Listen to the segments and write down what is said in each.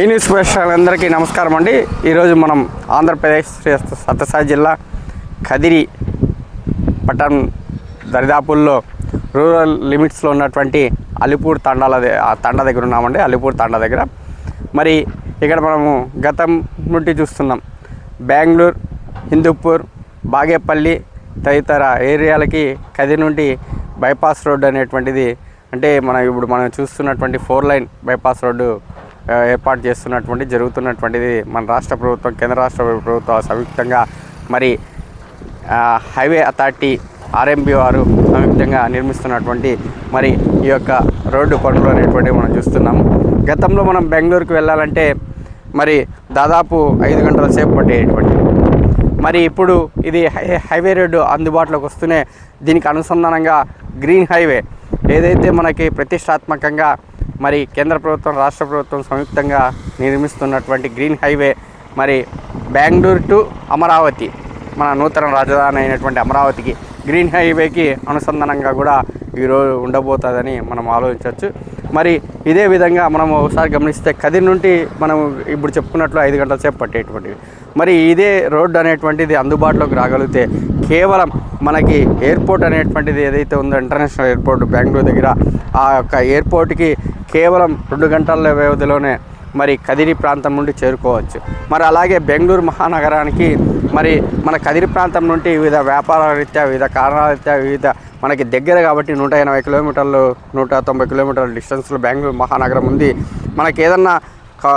ఈ న్యూస్ ప్రేక్షకులందరికీ నమస్కారం అండి. ఈరోజు మనం ఆంధ్రప్రదేశ్ సత్యసాయి జిల్లా కదిరి పట్టణం దరిదాపుల్లో రూరల్ లిమిట్స్లో ఉన్నటువంటి అలిపూర్ తండాల ఆ తండా దగ్గర ఉన్నామండి. అలిపూర్ తండా దగ్గర. మరి ఇక్కడ మనము గతం నుండి చూస్తున్నాం. బెంగళూరు హిందూపూర్ బాగేపల్లి తదితర ఏరియాలకి కదిరి నుండి బైపాస్ రోడ్డు అనేటువంటిది అంటే మనం ఇప్పుడు మనం చూస్తున్నటువంటి ఫోర్ లైన్ బైపాస్ రోడ్డు ఏర్పాటు చేస్తున్నటువంటి జరుగుతున్నటువంటిది మన రాష్ట్ర ప్రభుత్వం కేంద్ర రాష్ట్ర ప్రభుత్వం సంయుక్తంగా మరి హైవే అథారిటీ ఆర్ఎంబి వారు సంయుక్తంగా నిర్మిస్తున్నటువంటి మరి ఈ యొక్క రోడ్డు పనులు అనేటువంటివి మనం చూస్తున్నాము. గతంలో మనం బెంగళూరుకు వెళ్ళాలంటే మరి దాదాపు ఐదు గంటల సేపు పట్టేటువంటి. మరి ఇప్పుడు ఇది హై- హైవే రోడ్డు అందుబాటులోకి వస్తూనే దీనికి అనుసంధానంగా గ్రీన్ హైవే ఏదైతే మనకి ప్రతిష్టాత్మకంగా మరి కేంద్ర ప్రభుత్వం రాష్ట్ర ప్రభుత్వం సంయుక్తంగా నిర్మిస్తున్నటువంటి గ్రీన్ హైవే మరి బెంగళూరు టు అమరావతి మన నూతన రాజధాని అయినటువంటి అమరావతికి గ్రీన్ హైవేకి అనుసంధానంగా కూడా ఈరోజు ఉండబోతుందని మనం ఆలోచించవచ్చు. మరి ఇదే విధంగా మనం ఒకసారి గమనిస్తే కదిరి నుండి మనం ఇప్పుడు చెప్పుకున్నట్లు ఐదు గంటల సేపు పట్టేటువంటివి మరి ఇదే రోడ్డు అనేటువంటిది అందుబాటులోకి రాగలిగితే కేవలం మనకి ఎయిర్పోర్ట్ అనేటువంటిది ఏదైతే ఉందో ఇంటర్నేషనల్ ఎయిర్పోర్ట్ బెంగళూరు దగ్గర ఆ యొక్క ఎయిర్పోర్ట్కి కేవలం రెండు గంటల వ్యవధిలోనే మరి కదిరి ప్రాంతం నుండి చేరుకోవచ్చు. మరి అలాగే బెంగళూరు మహానగరానికి మరి మన కదిరి ప్రాంతం నుండి వివిధ వ్యాపారాల రీత్యా వివిధ కారణాల రీత్యా వివిధ మనకి దగ్గర కాబట్టి నూట ఎనభై కిలోమీటర్లు నూట తొంభై కిలోమీటర్ల డిస్టెన్స్లో బెంగళూరు మహానగరం ఉంది. మనకి ఏదన్నా కా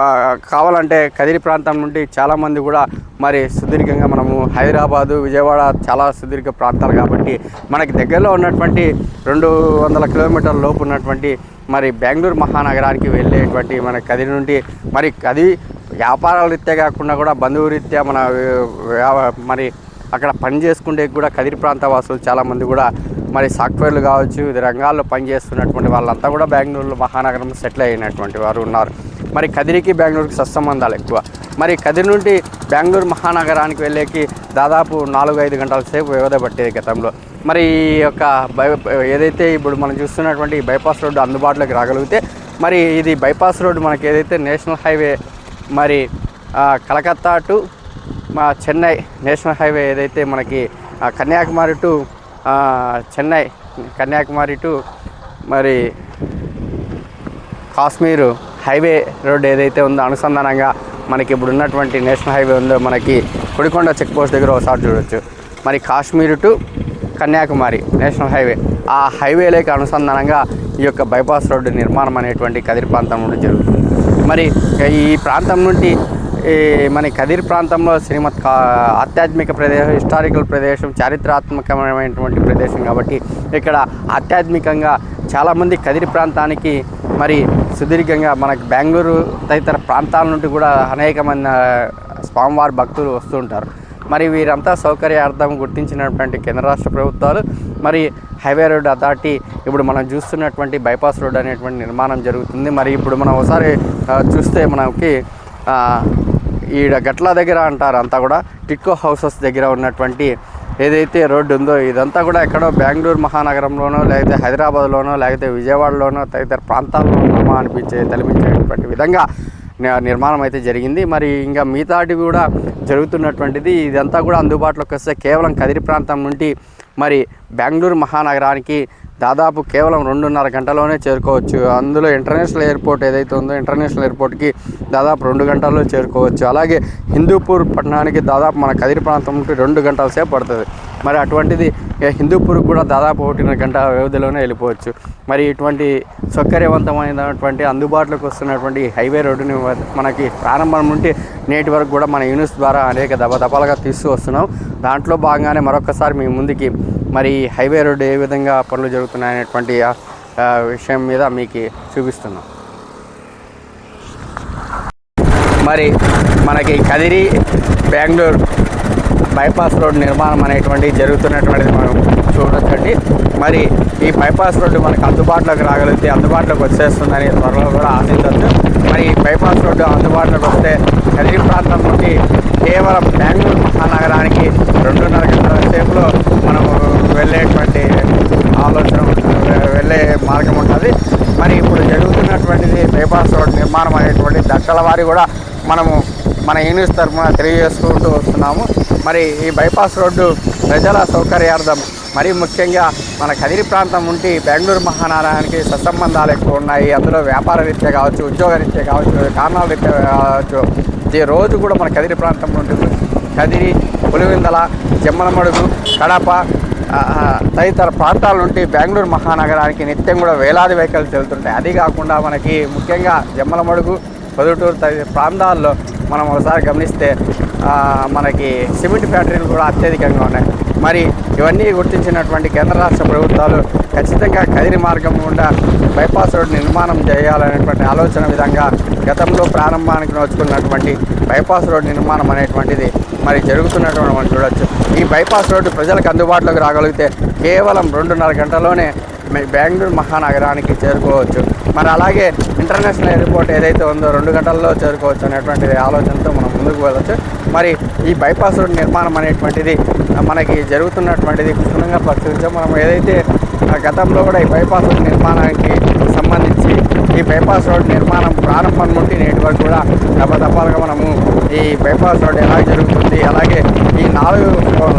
కావాలంటే కదిరి ప్రాంతం నుండి చాలామంది కూడా మరి సుదీర్ఘంగా మనము హైదరాబాదు విజయవాడ చాలా సుదీర్ఘ ప్రాంతాలు కాబట్టి మనకి దగ్గరలో ఉన్నటువంటి రెండు వందల కిలోమీటర్ల లోపు ఉన్నటువంటి మరి బెంగళూరు మహానగరానికి వెళ్ళేటువంటి మన కదిరి నుండి మరి కది వ్యాపారాల రీత్యా కాకుండా కూడా బంధువు రీత్యా మన వ్యా- మరి అక్కడ పని చేసుకుంటే కూడా కదిరి ప్రాంత వాసులు చాలామంది కూడా మరి సాఫ్ట్వేర్లు కావచ్చు వివిధ రంగాల్లో పనిచేస్తున్నటువంటి వాళ్ళంతా కూడా బెంగళూరులో మహానగరం సెటిల్ అయినటువంటి వారు ఉన్నారు. మరి కదిరికి బెంగళూరుకి సత్సంబంధాలు ఎక్కువ. మరి కదిరి నుండి బెంగళూరు మహానగరానికి వెళ్ళేకి దాదాపు నాలుగు ఐదు గంటల సేపు వ్యవధి పట్టేది గతంలో. మరి ఈ యొక్క బై ఏదైతే ఇప్పుడు మనం చూస్తున్నటువంటి బైపాస్ రోడ్డు అందుబాటులోకి రాగలిగితే మరి ఇది బైపాస్ రోడ్డు మనకి ఏదైతే నేషనల్ హైవే మరి కలకత్తా టు మా చెన్నై నేషనల్ హైవే ఏదైతే మనకి కన్యాకుమారి టు చెన్నై కన్యాకుమారి టు మరి కాశ్మీరు హైవే రోడ్ ఏదైతే ఉందో అనుసంధానంగా మనకి ఇప్పుడు ఉన్నటువంటి నేషనల్ హైవే ఉందో మనకి కొడికొండ చెక్ పోస్ట్ దగ్గర ఒకసారి చూడొచ్చు. మరి Kashmir to Kanyakumari national highway ఆ హైవేలోకి అనుసంధానంగా ఈ యొక్క బైపాస్ రోడ్డు నిర్మాణం అనేటువంటి కదిరి ప్రాంతం నుండి జరుగుతుంది. మరి ఈ ప్రాంతం నుండి ఈ మన కదిర్ ప్రాంతంలో శ్రీమత్ కా ఆధ్యాత్మిక ప్రదేశం హిస్టారికల్ ప్రదేశం చారిత్రాత్మకమైనటువంటి ప్రదేశం కాబట్టి ఇక్కడ ఆధ్యాత్మికంగా చాలామంది కదిరి ప్రాంతానికి మరి సుదీర్ఘంగా మనకు బెంగళూరు తదితర ప్రాంతాల నుండి కూడా అనేక మంది స్వామివారి భక్తులు వస్తుంటారు మరి వీరంతా సౌకర్యార్థం గుర్తించినటువంటి కేంద్ర రాష్ట్ర ప్రభుత్వాలు మరి హైవే రోడ్ అథారిటీ ఇప్పుడు మనం చూస్తున్నటువంటి బైపాస్ రోడ్ అనేటువంటి నిర్మాణం జరుగుతుంది. మరి ఇప్పుడు మనం ఒకసారి చూస్తే మనకి ఈడ గట్ల దగ్గర అంటారు. అంతా కూడా టిట్కో హౌసెస్ దగ్గర ఉన్నటువంటి ఏదైతే రోడ్డు ఉందో ఇదంతా కూడా ఎక్కడో బెంగళూరు మహానగరంలోనో లేకపోతే హైదరాబాద్లోనో లేకపోతే విజయవాడలోనో తదితర ప్రాంతాల్లో ఉన్నామా అనిపించే తలపించేటువంటి విధంగా నిర్మాణం అయితే జరిగింది. మరి ఇంకా మిగతాటి కూడా జరుగుతున్నటువంటిది ఇదంతా కూడా అందుబాటులోకి వస్తే కేవలం కదిరి ప్రాంతం నుండి మరి బెంగళూరు మహానగరానికి దాదాపు కేవలం రెండున్నర గంటలోనే చేరుకోవచ్చు. అందులో ఇంటర్నేషనల్ ఎయిర్పోర్ట్ ఏదైతే ఉందో ఇంటర్నేషనల్ ఎయిర్పోర్ట్కి దాదాపు రెండు గంటల్లో చేరుకోవచ్చు. అలాగే హిందూపూర్ పట్టణానికి దాదాపు మన కదిరి ప్రాంతం నుండి రెండు గంటల సేపు పడుతుంది. మరి అటువంటిది హిందూపూర్ కూడా దాదాపు ఒకటిన్నర గంట వ్యవధిలోనే వెళ్ళిపోవచ్చు. మరి ఇటువంటి సౌకర్యవంతమైనటువంటి అందుబాటులోకి వస్తున్నటువంటి హైవే రోడ్డుని మనకి ప్రారంభం నుండి నేటి వరకు కూడా మన యూనిస్ ద్వారా అనేక దబదబాలుగా తీస్తూ వస్తున్నాం. దాంట్లో భాగంగానే మరొకసారి మీ ముందుకి మరి హైవే రోడ్డు ఏ విధంగా పనులు జరుగుతున్నాయనేటువంటి విషయం మీద మీకు చూపిస్తున్నాం. మరి మనకి కదిరి బెంగళూరు బైపాస్ రోడ్ నిర్మాణం అనేటువంటి జరుగుతున్నటువంటిది మనం చూడొచ్చండి. మరి ఈ బైపాస్ రోడ్డు మనకు అందుబాటులోకి రాగలిగితే అందుబాటులోకి వచ్చేస్తుందని త్వరలో కూడా ఆశించవచ్చు. మరి ఈ బైపాస్ రోడ్డు అందుబాటులోకి వస్తే కదిరి ప్రాంతం నుండి కేవలం బెంగళూరు మహానగరానికి రెండున్నర గంటల సేపులో మనం వెళ్ళేటువంటి ఆలోచన ఉంటుంది, వెళ్ళే మార్గం ఉంటుంది. మరి ఇప్పుడు జరుగుతున్నటువంటిది బైపాస్ రోడ్ నిర్మాణం అనేటువంటి దశల వారి కూడా మనము మన యూనిస్ తరఫున తెలియజేసుకుంటూ వస్తున్నాము. మరి ఈ బైపాస్ రోడ్డు ప్రజల సౌకర్యార్థం మరి ముఖ్యంగా మన కదిరి ప్రాంతం ఉండి బెంగళూరు మహానగరానికి సత్సంబంధాలు ఎక్కువ ఉన్నాయి. అందులో వ్యాపార రీత్యా కావచ్చు ఉద్యోగ రీత్యా కావచ్చు కారణాల రీత్యా కావచ్చు. ఈ రోజు కూడా మన కదిరి ప్రాంతం ఉంటుంది. కదిరి పులివిందల జమ్మలమడుగు కడప తదితర ప్రాంతాల నుండి బెంగళూరు మహానగరానికి నిత్యం కూడా వేలాది వెహికల్స్ వెళ్తుంటాయి. అది కాకుండా మనకి ముఖ్యంగా జమ్మలమడుగు పొదుటూరు తదితర ప్రాంతాల్లో మనం ఒకసారి గమనిస్తే మనకి సిమెంట్ ఫ్యాక్టరీలు కూడా అత్యధికంగా ఉన్నాయి. మరి ఇవన్నీ గుర్తించినటువంటి కేంద్ర రాష్ట్ర ప్రభుత్వాలు ఖచ్చితంగా కదిరి మార్గం గుండా బైపాస్ రోడ్ నిర్మాణం చేయాలనేటువంటి ఆలోచన విధంగా గతంలో ప్రారంభానికి నోచుకున్నటువంటి బైపాస్ రోడ్ నిర్మాణం అనేటువంటిది మరి జరుగుతున్నటువంటి మనం చూడవచ్చు ఈ బైపాస్ రోడ్డు ప్రజలకు అందుబాటులోకి రాగలిగితే కేవలం రెండున్నర గంటలోనే బెంగళూరు మహానగరానికి చేరుకోవచ్చు. మరి అలాగే ఇంటర్నేషనల్ ఎయిర్పోర్ట్ ఏదైతే ఉందో రెండు గంటల్లో చేరుకోవచ్చు అనేటువంటి ఆలోచనతో మనం ముందుకు వెళ్ళవచ్చు మరి ఈ బైపాస్ రోడ్ నిర్మాణం అనేటువంటిది మనకి జరుగుతున్నటువంటిది క్షుణ్ణంగా పరిశీలించాం. మనం ఏదైతే ఆ, గతంలో కూడా ఈ బైపాస్ రోడ్ నిర్మాణానికి సంబంధించి ఈ బైపాస్ రోడ్ నిర్మాణం ప్రారంభం నుండి నేటి వరకు కూడా దప్పదప్పాలుగా మనము ఈ బైపాస్ రోడ్ ఎలా జరుగుతుంది అలాగే ఈ నాలుగు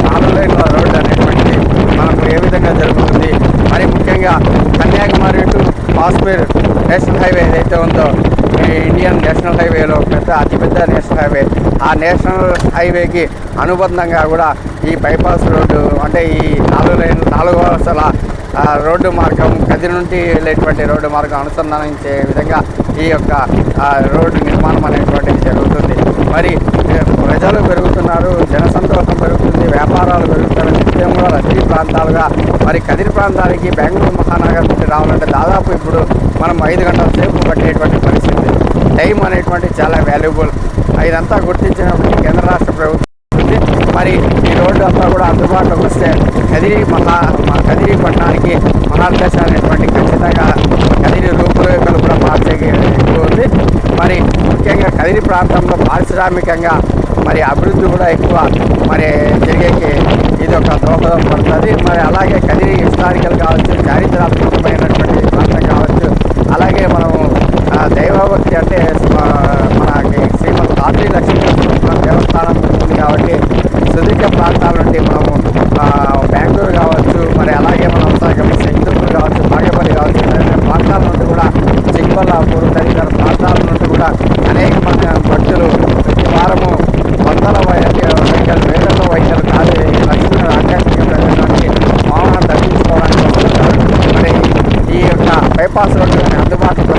నాలుగు లైన్ల రోడ్డు అనేటువంటిది మనకు ఏ విధంగా జరుగుతుంది మరి ముఖ్యంగా Kanyakumari to Kashmir national highway ఏదైతే ఉందో ఇండియన్ నేషనల్ హైవేలో పెద్ద అతిపెద్ద నేషనల్ హైవే ఆ నేషనల్ హైవేకి అనుబంధంగా కూడా ఈ బైపాస్ రోడ్డు అంటే ఈ నాలుగు లైన్ నాలుగు వరుసల రోడ్డు మార్గం కది నుండి వెళ్ళేటువంటి రోడ్డు మార్గం అనుసంధానించే విధంగా ఈ యొక్క రోడ్డు నిర్మాణం అనేటువంటిది జరుగుతుంది. మరి ప్రజలు పెరుగుతున్నారు జనసంతోషం పెరుగుతుంది వ్యాపారాలు పెరుగుతున్నాయి నిత్యం కూడా రద్దీ ప్రాంతాలుగా మరి కదిరి ప్రాంతానికి బెంగళూరు మహానగరం నుండి రావాలంటే దాదాపు ఇప్పుడు మనం ఐదు గంటల సేపు పట్టేటువంటి పరిస్థితి. టైం అనేటువంటి చాలా వాల్యుబుల్. ఇదంతా గుర్తించినప్పుడు కేంద్ర రాష్ట్ర ప్రభుత్వం మరి ఈ రోడ్డు అంతా కూడా అందుబాటులోకి వస్తే కదిరి మహా మా కదిరి పట్టణానికి మహాదశ అనేటువంటి ఖచ్చితంగా కదిరి రూపురేఖలు కూడా మార్చే ఉంది మరి ముఖ్యంగా కదిరి ప్రాంతంలో పారిశ్రామికంగా మరి అభివృద్ధి కూడా ఎక్కువ మరి జరిగేకి ఇది ఒక దోహదం పడుతుంది. మరి అలాగే కదిరి హిస్టారికల్ కావచ్చు చారిత్రాత్మకమైనటువంటి ప్రాంతం కావచ్చు అలాగే మనము ఆ, దైవభక్తి అంటే ఆ, మనకి శ్రీమద్ రాత్రి లక్ష్మీ నరసింహ దేవస్థానం ఉంది కాబట్టి సుదీర్ఘ ప్రాంతాల నుండి మనము ఆ, బెంగళూరు కావచ్చు మరి అలాగే మనం ఒకసారి గమనిస్తే హిందూపూర్ కావచ్చు బాగేపల్లి కావచ్చు తదితర ప్రాంతాల నుండి కూడా చిక్బల్లాపూర్ తదితర ప్రాంతాల నుండి కూడా అనేక మంది భక్తులు ప్రతి వారము వందల వెహికల్ వేలలో వెహికల్ కాదు లక్ష్మీ ఆధ్యాత్మిక ప్రదేశానికి వాహనం దర్శించుకోవడానికి వస్తుంటారు మరి ఈ యొక్క బైపాస్ రోడ్డు కానీ